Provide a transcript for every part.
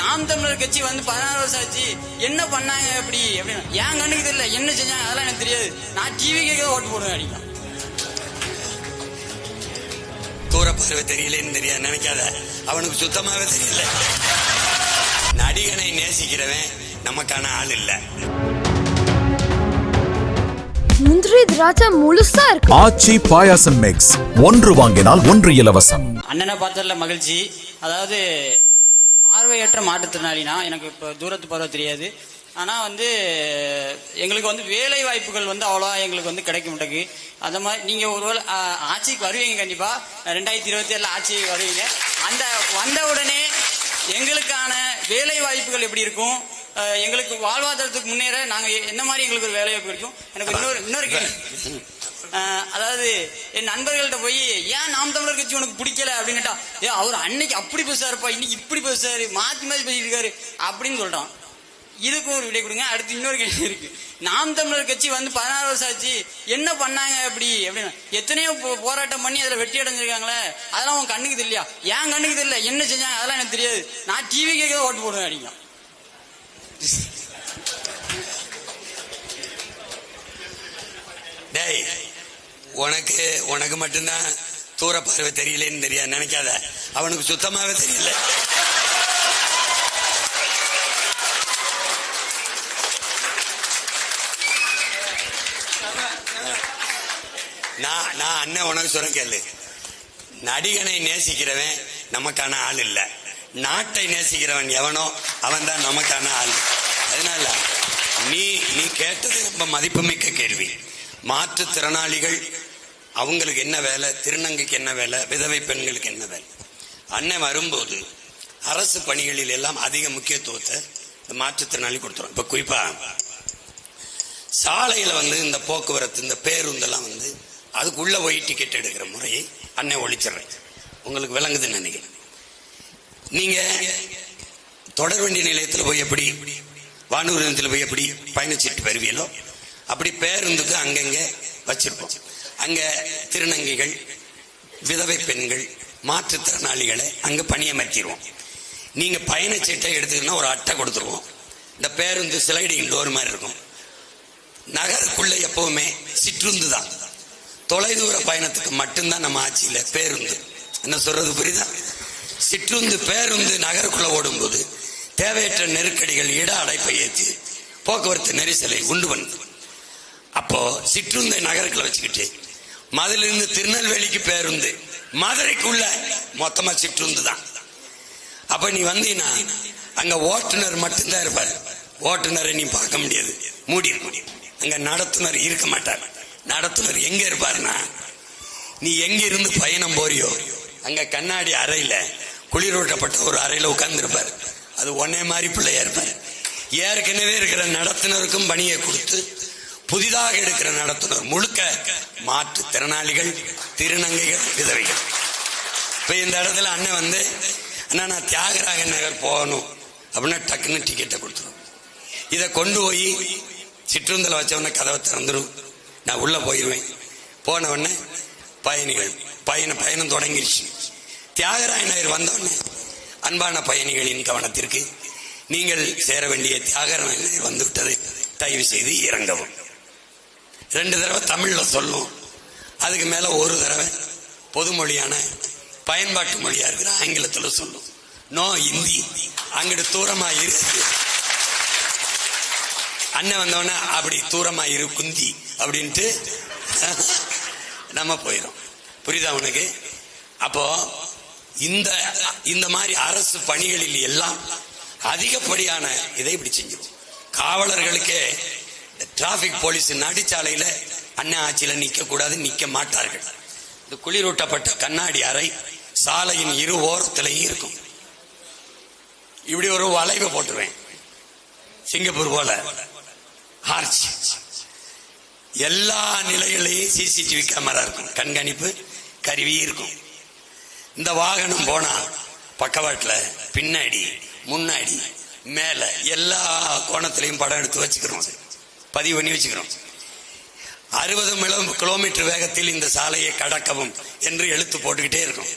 நாம் தமிழர் கட்சி வந்து பதினாறு வருஷம் ஆச்சு. என்ன பண்ணாங்க அப்படி அப்படின்னு என் கண்ணுக்கு தெரியல? என்ன செஞ்சாங்க? அதெல்லாம் எனக்கு தெரியாது. நான் டிவி கேட்க ஓட்டு போடுவேன் அடிக்கலாம் தூர பார்வை தெரியலன்னு தெரியாது. நினைக்காத. அவனுக்கு சுத்தமாவே தெரியல. நடிகனை நேசிக்கிறவன் நமக்கான ஆள் இல்ல. முந்திரி திராட்சை முழுசா இருக்கு. ஆச்சி பாயாசம் மிக்ஸ் ஒன்று வாங்கினால் ஒன்று இலவசம். அண்ணனை பார்த்ததுல மகிழ்ச்சி. அதாவது பார்வையற்ற மாற்றுத்திறனாளினா எனக்கு இப்போ தூரத்து பார்வை தெரியாது. ஆனால் வந்து எங்களுக்கு வந்து வேலை வாய்ப்புகள் வந்து அவ்வளோவா எங்களுக்கு வந்து கிடைக்க மாட்டேங்குது. அந்த மாதிரி நீங்கள் ஒருவேளை ஆட்சிக்கு வருவீங்க கண்டிப்பாக ரெண்டாயிரத்தி இருபத்தி ஏழில் ஆட்சிக்கு வருவீங்க. அந்த வந்த உடனே எங்களுக்கான வேலை வாய்ப்புகள் எப்படி இருக்கும்? எங்களுக்கு வாழ்வாதாரத்துக்கு முன்னேற நாங்கள் என்ன மாதிரி எங்களுக்கு ஒரு வேலை வாய்ப்பு கிடைக்கும்? எனக்கு இன்னொரு இன்னொரு கேள்வி. அதாவது என் நண்பர்கள்ட்ட போய் ஏன் நாம் தமிழர் கட்சி உனக்கு பிடிக்கல? அப்படின்னு கேட்டா ஏ அவர் அன்னைக்கு அப்படி பேசுறாருப்பா இன்னைக்கு இப்படி பேசுறாரு மாத்தி மாத்தி பேசிட்டு இருக்காரு அப்படின்னு சொல்றான். இதுக்கும் ஒரு விடை கொடுங்க. அடுத்து இன்னொரு கேள்வி இருக்கு. நாம் தமிழர் கட்சி வந்து பதினாறு வருஷம் ஆச்சு என்ன பண்ணாங்க அப்படி? அப்படின்னு. எத்தனையோ போராட்டம் பண்ணி அதுல வெற்றி அடைஞ்சிருக்காங்களே அதெல்லாம் உன் கண்ணுக்கு தெரியலையா? என் கண்ணுக்கு தெரியல? என்ன செஞ்சாங்க? அதெல்லாம் எனக்கு தெரியாது. நான் டிவி கேட்க ஓட்டு போடுவேன் அடிக்கலாம் டேய் உனக்கு உனக்கு மட்டும்தான் தூர பார்வை தெரியலன்னு தெரியாது நினைக்காத. அவனுக்கு சுத்தமாவே தெரியல. நான் நான் அண்ணன் உனக்கு சொல்ல கேளு. நடிகனை நேசிக்கிறவன் நமக்கான ஆள் இல்ல. நாட்டை நேசிக்கிறவன் எவனோ அவன் தான் நமக்கான ஆள். அதனால நீ நீ கேட்டது ரொம்ப மதிப்புமிக்க கேள்வி. மாற்றுத்திறனாளிகள் அவங்களுக்கு என்ன வேலை? திருநங்கைக்கு என்ன வேலை? விதவை பெண்களுக்கு என்ன வேலை? அண்ணன் வரும்போது அரசு பணிகளில் எல்லாம் அதிக முக்கியத்துவத்தை இந்த மாற்றுத்திறனாளி கொடுத்துரும். இப்போ குறிப்பாக சாலையில் வந்து இந்த போக்குவரத்து இந்த பேருந்தெல்லாம் வந்து அதுக்குள்ளே போய் டிக்கெட் எடுக்கிற முறையை அண்ணன் ஒழிச்சிடுறேன் உங்களுக்கு விளங்குதுன்னு நினைக்கிறேன். நீங்கள் தொடர்வண்டி நிலையத்தில் போய் எப்படி வானூர் நிலையத்தில் போய் எப்படி பயணச்சீட்டு வருவீங்களோ அப்படி பேருந்துக்கு அங்கங்கே வச்சிருப்போம். அங்க திருநங்கைகள் விதவை பெண்கள் மாற்றுத்திறனாளிகளை அங்க பணியமர்த்திடுவோம். நீங்க பயணச்சீட்டை எடுத்துக்கணும்னா ஒரு அட்டை கொடுத்துருவோம். இந்த பேருந்து ஸ்லைடிங் டோர் மாதிரி இருக்கும். நகருக்குள்ள எப்பவுமே சிற்றுந்து தான். தொலைதூர பயணத்துக்கு மட்டும்தான் நம்ம ஆட்சியில் பேருந்து. என்ன சொல்றது புரியுதா? சிற்றுந்து பேருந்து நகருக்குள்ள ஓடும்போது தேவையற்ற நெருக்கடிகள் இட அடைப்பை ஏற்றி போக்குவரத்து நெரிசலை உண்டு பண்ணுது. அப்போ சிற்றுந்தை நகருக்குள்ள வச்சுக்கிட்டு மதுரையிலிருந்து திருநெல்வேலிக்கு பேருந்து. மதுரைக்குள்ள மொத்தமா சிற்றுந்து தான். அப்ப நீ வந்தீங்கன்னா அங்க ஓட்டுநர் மட்டும்தான் இருப்பார். ஓட்டுநரை நீ பார்க்க முடியாது. மூடி இருக்கும் அங்க நடத்துனர் இருக்க மாட்டார். நடத்துனர் எங்க இருப்பாருன்னா நீ எங்க இருந்து பயணம் போறியோ அங்க கண்ணாடி அறையில குளிரூட்டப்பட்ட ஒரு அறையில உட்கார்ந்துருப்பார். அது ஒன்னே மாதிரி பிள்ளையா இருப்பார். ஏற்கனவே இருக்கிற நடத்துனருக்கும் பணியை கொடுத்து புதிதாக எடுக்கிற நடத்துனர் முழுக்க மாற்று திறனாளிகள் திருநங்கைகள் விதவைகள். இப்ப இந்த இடத்துல அண்ணன் வந்து அண்ணா நான் தியாகராக நகர் போகணும். அப்படின்னா டக்குன்னு டிக்கெட்டை கொடுத்துரும். இதை கொண்டு போய் சிற்றுந்தில் வச்சவன கதவை திறந்துடும் நான் உள்ள போயிடுவேன் போனவொடனே பயணிகள் பயண பயணம் தொடங்கிருச்சு. தியாகராய நகர் வந்தோடனே அன்பான பயணிகளின் கவனத்திற்கு நீங்கள் சேர வேண்டிய தியாகராய நகர் வந்துவிட்டது. தயவு செய்து இறங்கவும். ரெண்டு தடவை தமிழில் சொல்லும். அதுக்கு மேலே ஒரு தடவை பொதுமொழியான பயன்பாட்டு மொழியாக இருக்கிற ஆங்கிலத்தில் சொல்லும். நோ இந்தி அங்கிட்டு தூரமாக இருக்கு அண்ணன் வந்தோடனே அப்படி தூரமாக இரு குந்தி அப்படின்ட்டு நம்ம போயிடும் புரியுதா உனக்கு? அப்போ இந்த இந்த மாதிரி அரசு பணிகளில் எல்லாம் அதிகப்படியான இதை இப்படி செஞ்சிடும் காவலர்களுக்கே டிராபிக் போலீஸ் நடுச்சாலையில அண்ணா ஆட்சியில நிக்க கூடாது நிக்க மாட்டார்கள். இந்த குளிரூட்டப்பட்ட கண்ணாடி அறை சாலையின் இரு ஓரத்திலேயே இருக்கும். இப்படி ஒரு வளைவு போட்டுருவேன். சிங்கப்பூர் போல. ஆர்ச். எல்லா நிலைகளையும் சிசிடிவி கேமரா இருக்கும். கண்காணிப்பு கருவி இருக்கும். இந்த வாகனம் போனா பக்கவாட்டில் பின்னாடி முன்னாடி மேல எல்லா கோணத்திலையும் படம் எடுத்து வச்சுக்கிறோம். அது. பதிவு பண்ணி வச்சுக்கிறோம். அறுபது கிலோமீட்டர் வேகத்தில் இந்த சாலையை கடக்கவும் என்று எழுத்து போட்டுக்கிட்டே இருக்கும்.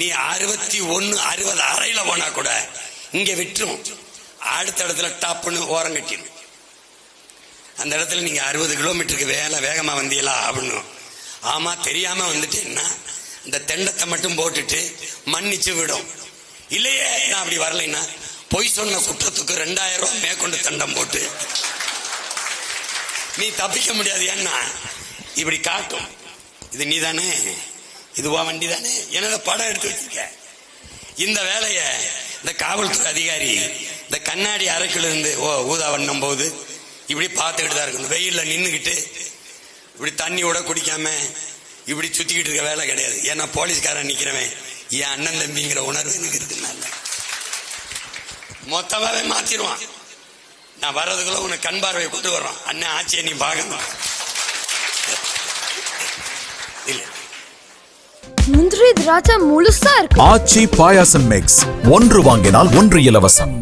நீ அறுபத்தி ஒன்னு அறுபது அறையில போனா கூட இங்க விட்டுரும். அடுத்த இடத்துல டாப்னு ஓரம் கட்டிடும் அந்த இடத்துல நீங்க அறுபது கிலோமீட்டருக்கு வேலை வேகமா வந்தீங்களா அப்படின்னு. ஆமா தெரியாம வந்துட்டேன்னா இந்த தெண்டத்தை மட்டும் போட்டுட்டு மன்னிச்சு விடும். இல்லையே நான் அப்படி வரலைன்னா பொய் சொன்ன குற்றத்துக்கு ரெண்டாயிரம் ரூபாய் மேற்கொண்டு தண்டம் போட்டு நீ தப்பிக்க முடியாது ஏன்னா இப்படி காட்டும். இது நீ தானே இதுவா வண்டி தானே என்னோட படம் எடுத்து வச்சிருக்க? இந்த வேலையை இந்த காவல்துறை அதிகாரி இந்த கண்ணாடி அறைக்குள்ள இருந்து ஓ ஊதா வண்ணம் போது இப்படி பார்த்துக்கிட்டு தான் இருக்கணும். வெயில்ல நின்றுக்கிட்டு இப்படி தண்ணி கூட குடிக்காம இப்படி சுத்திக்கிட்டு இருக்க வேலை கிடையாது. ஏன்னா போலீஸ்காரன் நிற்கிறவன் என் அண்ணன் தம்பிங்கிற உணர்வு எனக்கு இருக்குனால மொத்தமாகவே மாற்றிடுவான் நான் வர்றதுக்குள்ள உனக்கு கண் பார்வையை கொண்டு வர்றோம். அண்ணன் ஆட்சியை நீ பார்க்கணும். முந்திரி திராட்சை முழுசா இருக்கு. ஆச்சி பாயாசம் மிக்ஸ் ஒன்று வாங்கினால் ஒன்று இலவசம்.